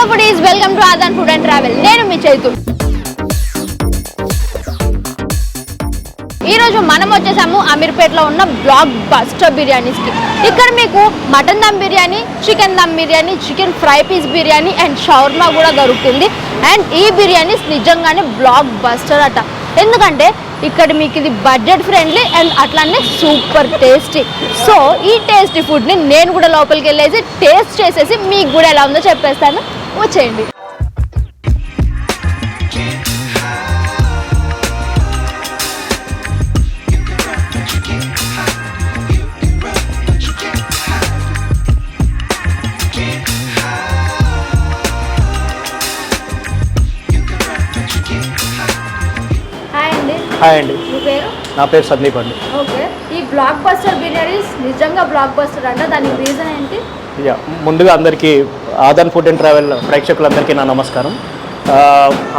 Hello foodies welcome to Aadan food and travel. నేను మీ చైతు. ఈ రోజు మనం వచ్చేసాము అమీర్పేటలో ఉన్న బ్లాక్ బస్టర్ బిర్యానీస్కి ఇక్కడ మీకు mutton dum biryani chicken dum biryani chicken fry piece biryani and shawarma కూడా దొరుకుతుంది. అండ్ ఈ బిర్యానీస్ నిజంగానే బ్లాక్ బస్టర్ అట. ఎందుకంటే ఇక్కడ మీకు ఇది బడ్జెట్ ఫ్రెండ్లీ అండ్ అట్లానే సూపర్ టేస్టీ. సో ఈ టేస్టీ ఫుడ్ని నేను కూడా లోపలికి వెళ్ళేసి టేస్ట్ చేసేసి మీకు కూడా ఎలా ఉందో చెప్పేస్తాను. వచ్చేయండి. హాయ్ అండి. హాయ్ అండి. మీ పేరు? నా పేరు సందీప్ అండి. బ్లాక్ బస్టర్ బిర్యానీస్ నిజంగా బ్లాక్ బస్టర్ అంట. దానికి రీజన్ ఏంటి? యా ముందుగా అందరికీ ఆదాన్ ఫుడ్ అండ్ ట్రావెల్ ప్రేక్షకులందరికీ నా నమస్కారం.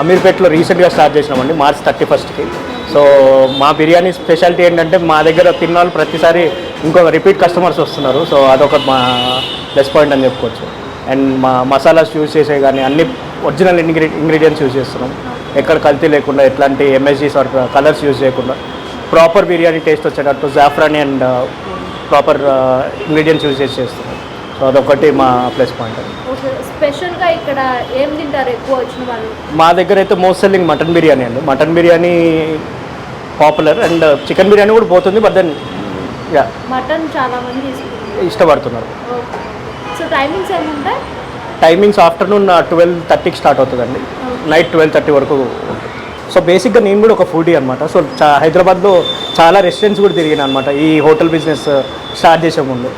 అమీర్పేట్లో రీసెంట్గా స్టార్ట్ చేసినామండి మార్చ్ థర్టీ ఫస్ట్కి. సో మా బిర్యానీ స్పెషాలిటీ ఏంటంటే మా దగ్గర తిన్న వాళ్ళు ప్రతిసారి ఇంకొక రిపీట్ కస్టమర్స్ వస్తున్నారు. సో అదొక మా ప్లస్ పాయింట్ అని చెప్పుకోవచ్చు. అండ్ మా మసాలాస్ యూజ్ చేసే కానీ అన్ని ఒరిజినల్ ఇంగ్రీ ఇంగ్రీడియంట్స్ యూజ్ చేస్తున్నాం. ఎక్కడ కల్తీ లేకుండా ఎట్లాంటి ఎంఎస్జీస్ ఆర్ కలర్స్ యూజ్ చేయకుండా. ప్రాపర్ బిర్యానీ టేస్ట్ వచ్చేటట్టు జాఫ్రాన్ అండ్ ప్రాపర్ ఇంగ్రీడియంట్స్ యూజ్ చేసి చేస్తున్నాం సో అదొకటి మా ప్లస్ పాయింట్ స్పెషల్గా ఇక్కడ ఏం తింటారు ఎక్కువ వచ్చిన వాళ్ళు? మా దగ్గర అయితే మోస్ట్ సెల్లింగ్ మటన్ బిర్యానీ అండి. Mutton biryani popular and chicken biryani కూడా పోతుంది బట్ దెన్ యా మటన్ చాలా మంది తీసుకుంటారు. ఇష్టపడుతున్నారు. సో టైమింగ్స్ ఏముంటాయి? టైమింగ్స్ ఆఫ్టర్నూన్ ట్వెల్వ్ థర్టీకి స్టార్ట్ అవుతుందండి. నైట్ ట్వెల్వ్ థర్టీ వరకు సో బేసిక్గా నేను కూడా ఒక ఫుడీ అనమాట సో చా హైదరాబాద్లో చాలా రెస్టారెంట్స్ కూడా తిరిగిన అనమాట ఈ హోటల్ బిజినెస్ స్టార్ట్ చేసే ముందు.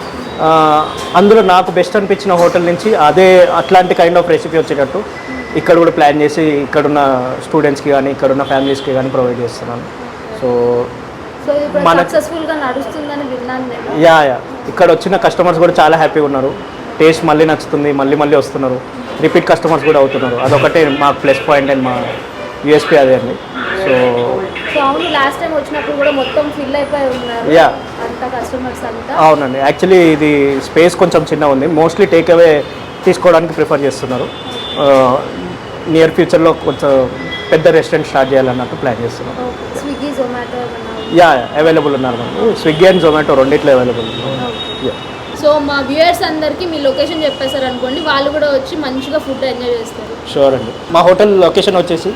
అందులో నాకు బెస్ట్ అనిపించిన హోటల్ నుంచి అదే అట్లాంటి కైండ్ ఆఫ్ రెసిపీ వచ్చేటట్టు ఇక్కడ కూడా ప్లాన్ చేసి ఇక్కడున్న స్టూడెంట్స్కి కానీ ఇక్కడున్న ఫ్యామిలీస్కి కానీ ప్రొవైడ్ చేస్తున్నాను. సో మన- యా యా ఇక్కడ వచ్చిన కస్టమర్స్ కూడా చాలా హ్యాపీగా ఉన్నారు. టేస్ట్ మళ్ళీ నచ్చుతుంది మళ్ళీ మళ్ళీ వస్తున్నారు. రిపీట్ కస్టమర్స్ కూడా అవుతున్నారు. అదొకటే మాకు ప్లస్ పాయింట్ అండ్ మా యూఎస్పీ అదే అండి సో లాస్ట్ టైం వచ్చినప్పుడు కూడా మొత్తం ఫిల్ అయిపోయి ఉన్నారు. కస్టమర్స్ అంతా అవునండి. యాక్చువల్లీ ఇది స్పేస్ కొంచెం చిన్న ఉంది. మోస్ట్లీ టేక్ అవే తీసుకోవడానికి ప్రిఫర్ చేస్తున్నారు. నియర్ ఫ్యూచర్లో కొంచెం పెద్ద రెస్టారెంట్ స్టార్ట్ చేయాలన్నట్టు ప్లాన్ చేస్తున్నాం స్విగ్గీ జొమాటో యా అవైలబుల్ ఉన్నారు మనకు. స్విగ్గీ అండ్ జొమాటో రెండిట్లో అవైలబుల్ సో మా వ్యూయర్స్ అందరికీ మీ లొకేషన్ చెప్పేశారు అనుకోండి వాళ్ళు కూడా వచ్చి మంచిగా ఫుడ్ ఎంజాయ్ చేస్తారు. షూర్ అండి. మా హోటల్ లొకేషన్ వచ్చేసి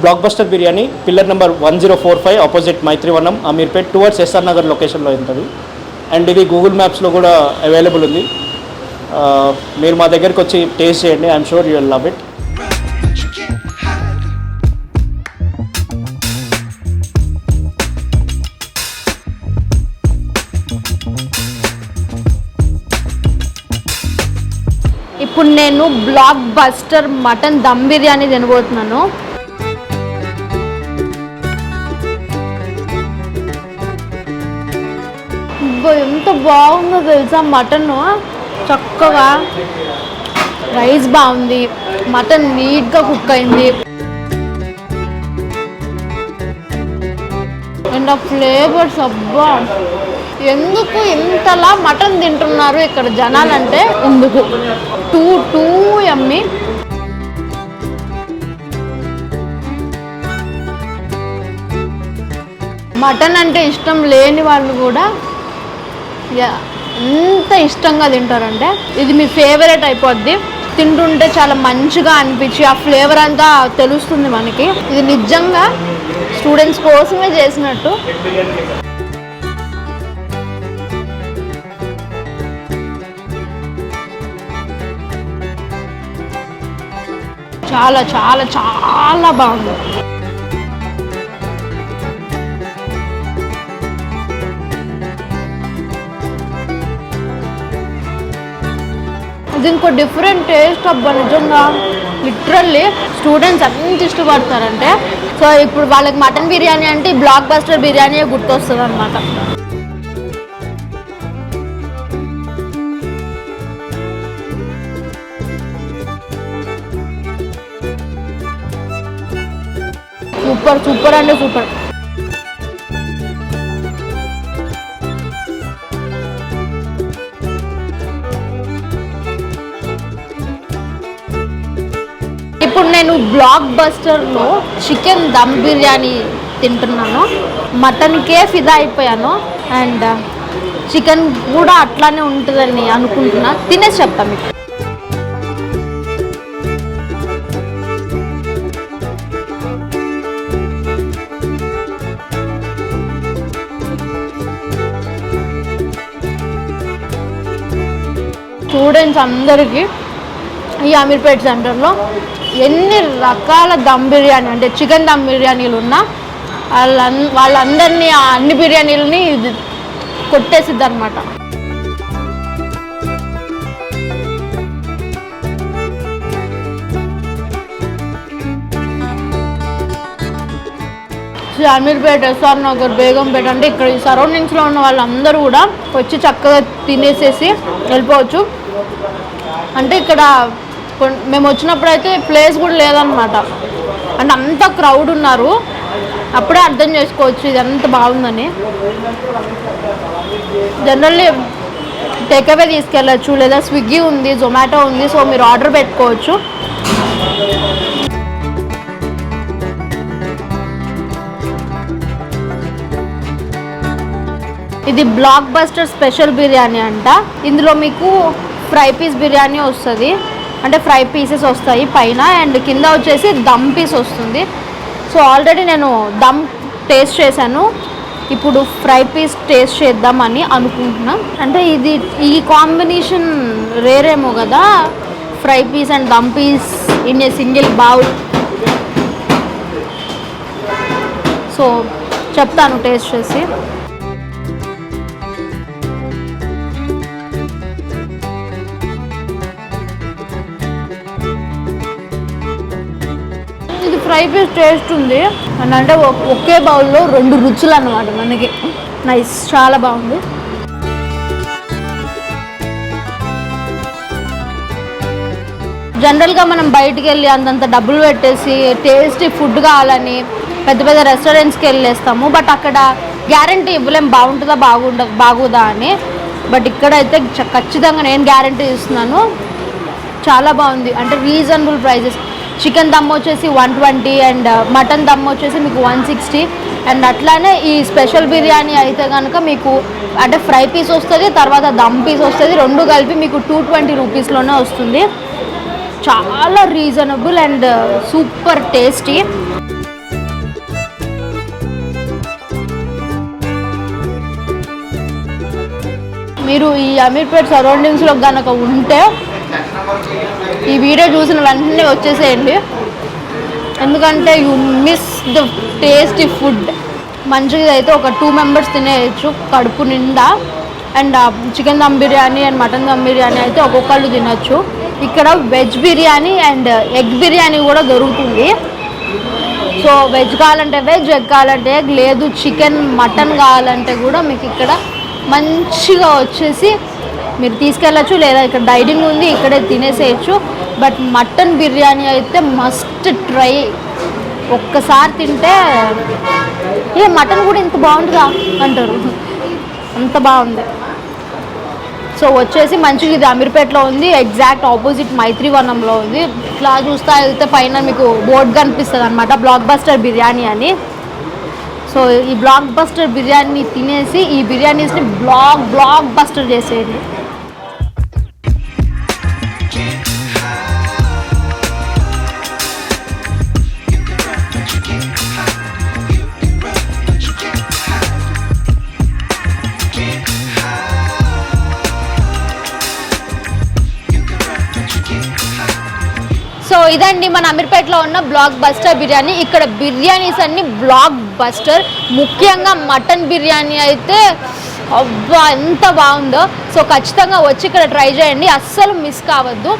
block buster biryani pillar number one zero four five opposite Maitrivanam Ameerpet towards S R Nagar లొకేషన్లో ఉంటుంది. అండ్ ఇది గూగుల్ మ్యాప్స్లో కూడా అవైలబుల్ ఉంది. మీరు మా దగ్గరికి వచ్చి టేస్ట్ చేయండి I'm sure you will love it ఇప్పుడు నేను block buster mutton dum biryani తినబోతున్నాను. అబ్బో, ఎంత బాగుందో తెలుసా మటన్? చక్కగా రైస్ బాగుంది. మటన్ నీట్గా కుక్ అయింది. అండ్ ఆ ఫ్లేవర్స్ అబ్బా! ఎందుకు ఇంతలా మటన్ తింటున్నారు ఇక్కడ జనాలంటే? ఎందుకు? టూ టూ ఎమ్మి మటన్ అంటే ఇష్టం లేని వాళ్ళు కూడా ఎంత ఇష్టంగా తింటారంటే ఇది మీ ఫేవరెట్ అయిపోద్ది. తింటుంటే చాలా మంచిగా అనిపించి ఆ ఫ్లేవర్ అంతా తెలుస్తుంది మనకి. ఇది నిజంగా స్టూడెంట్స్ కోసమే చేసినట్టు. చాలా చాలా చాలా బాగుంది. ఇది ఇంకో డిఫరెంట్ టేస్ట్ అబ్బా నిజంగా. లిటరల్లీ స్టూడెంట్స్ ఎంత ఇష్టపడతారంటే. సో ఇప్పుడు వాళ్ళకి మటన్ బిర్యానీ అంటే బ్లాక్ బస్టర్ బిర్యానీ గుర్తొస్తుంది అనమాట సూపర్ సూపర్ అంటే సూపర్ నేను బ్లాక్ బస్టర్లో చికెన్ దమ్ బిర్యానీ తింటున్నాను. మటన్కే ఫిదా అయిపోయాను. అండ్ uh, చికెన్ కూడా అట్లానే ఉంటుందని అనుకుంటున్నా. తినేసి చెప్తాను మీకు. స్టూడెంట్స్ అందరికీ ఈ అమీర్పేట్ సెంటర్లో ఎన్ని రకాల దమ్ బిర్యానీ అంటే చికెన్ దమ్ బిర్యానీలు ఉన్నా వాళ్ళ వాళ్ళందరినీ ఆ అన్ని బిర్యానీలని ఇది కొట్టేసిద్ది అనమాట అమీర్పేట ఎస్ఆర్ నగర్ బేగంపేట అంటే ఇక్కడ ఈ సరౌండింగ్స్లో ఉన్న వాళ్ళందరూ కూడా వచ్చి చక్కగా తినేసేసి వెళ్ళిపోవచ్చు. అంటే ఇక్కడ మేము వచ్చినప్పుడు అయితే ప్లేస్ కూడా లేదనమాట అంటే అంత క్రౌడ్ ఉన్నారు. అప్పుడే అర్థం చేసుకోవచ్చు ఇది ఎంత బాగుందని. జనరల్లీ టేక్అవే తీసుకెళ్ళచ్చు. లేదా స్విగ్గీ ఉంది జొమాటో ఉంది సో మీరు ఆర్డర్ పెట్టుకోవచ్చు. ఇది బ్లాక్ బస్టర్ స్పెషల్ బిర్యానీ అంట. ఇందులో మీకు ఫ్రై పీస్ బిర్యానీ వస్తుంది. అంటే ఫ్రై పీసెస్ వస్తాయి పైన అండ్ కింద వచ్చేసి దమ్ పీస్ వస్తుంది. సో ఆల్రెడీ నేను దమ్ టేస్ట్ చేశాను. ఇప్పుడు ఫ్రై పీస్ టేస్ట్ చేద్దామని అనుకుంటున్నా. అంటే ఇది ఈ కాంబినేషన్ రేరేమో కదా. Fry piece and dum piece in a single bowl. So చెప్తాను టేస్ట్ చేసి. ఫ్రై పీస్ టేస్ట్ ఉంది. అని అంటే ఒకే బౌల్లో రెండు రుచులు అన్నమాట మనకి. నైస్ చాలా బాగుంది. జనరల్గా మనం బయటికి వెళ్ళి అంతంత డబ్బులు పెట్టేసి టేస్టీ ఫుడ్ కావాలని పెద్ద పెద్ద రెస్టారెంట్స్కి వెళ్ళేస్తాము. బట్ అక్కడ గ్యారంటీ ఇవ్వలేం బాగుంటుందా బాగుండ బాగుదా అని. బట్ ఇక్కడైతే చ- ఖచ్చితంగా నేను గ్యారంటీ ఇస్తున్నాను. చాలా బాగుంది. అంటే రీజనబుల్ ప్రైజెస్. చికెన్ దమ్ వచ్చేసి one twenty and uh, mutton dum వచ్చేసి మీకు వన్ సిక్స్టీ. అండ్ అట్లానే ఈ స్పెషల్ బిర్యానీ అయితే కనుక మీకు అంటే ఫ్రై పీస్ వస్తుంది తర్వాత దమ్ పీస్ వస్తుంది రెండు కలిపి మీకు టూ ట్వంటీ రూపీస్లోనే వస్తుంది. చాలా reasonable and uh, super tasty. మీరు ఈ అమీర్పేట్ సరౌండింగ్స్లో కనుక ఉంటే ఈ వీడియో చూసిన వెంటనే వచ్చేసేయండి. ఎందుకంటే you miss the tasty food మంచిగా అయితే ఒక టూ మెంబర్స్ తినేయచ్చు కడుపు నిండా. And chicken dum biryani and mutton dum biryani అయితే ఒక్కొక్కళ్ళు తినచ్చు. ఇక్కడ veg biryani and egg uh, biryani కూడా దొరుకుతుంది. సో వెజ్ కావాలంటే వెజ్ ఎగ్ కావాలంటే ఎగ్ లేదు చికెన్ మటన్ కావాలంటే కూడా మీకు ఇక్కడ మంచిగా వచ్చేసి మీరు తీసుకెళ్ళచ్చు లేదా ఇక్కడ డైనింగ్ ఉంది ఇక్కడే తినేసేయచ్చు. బట్ మటన్ బిర్యానీ అయితే మస్ట్ ట్రై. ఒక్కసారి తింటే ఏ మటన్ కూడా ఇంత బాగుంటుందా అంటారు. అంత బాగుంది. సో వచ్చేసి మంచిగా ఇది అమీర్పేటలో ఉంది. ఎగ్జాక్ట్ ఆపోజిట్ మైత్రివనంలో ఉంది. ఇట్లా చూస్తా వెళ్తే పైన మీకు బోర్డు కనిపిస్తుంది అనమాట బ్లాక్ బస్టర్ బిర్యానీ అని. సో ఈ బ్లాక్ బస్టర్ బిర్యానీ తినేసి ఈ బిర్యానీస్ని బ్లాక్ బ్లాక్ బస్టర్ చేసేయండి. ఇదండి మన అమీర్పేటలో ఉన్న బ్లాక్ బస్టర్ బిర్యానీ. ఇక్కడ బిర్యానీస్ అన్ని బ్లాక్ బస్టర్. ముఖ్యంగా మటన్ బిర్యానీ అయితే అబ్బా ఎంత బాగుందో. సో ఖచ్చితంగా వచ్చి ఇక్కడ ట్రై చేయండి. అస్సలు మిస్ కావద్దు.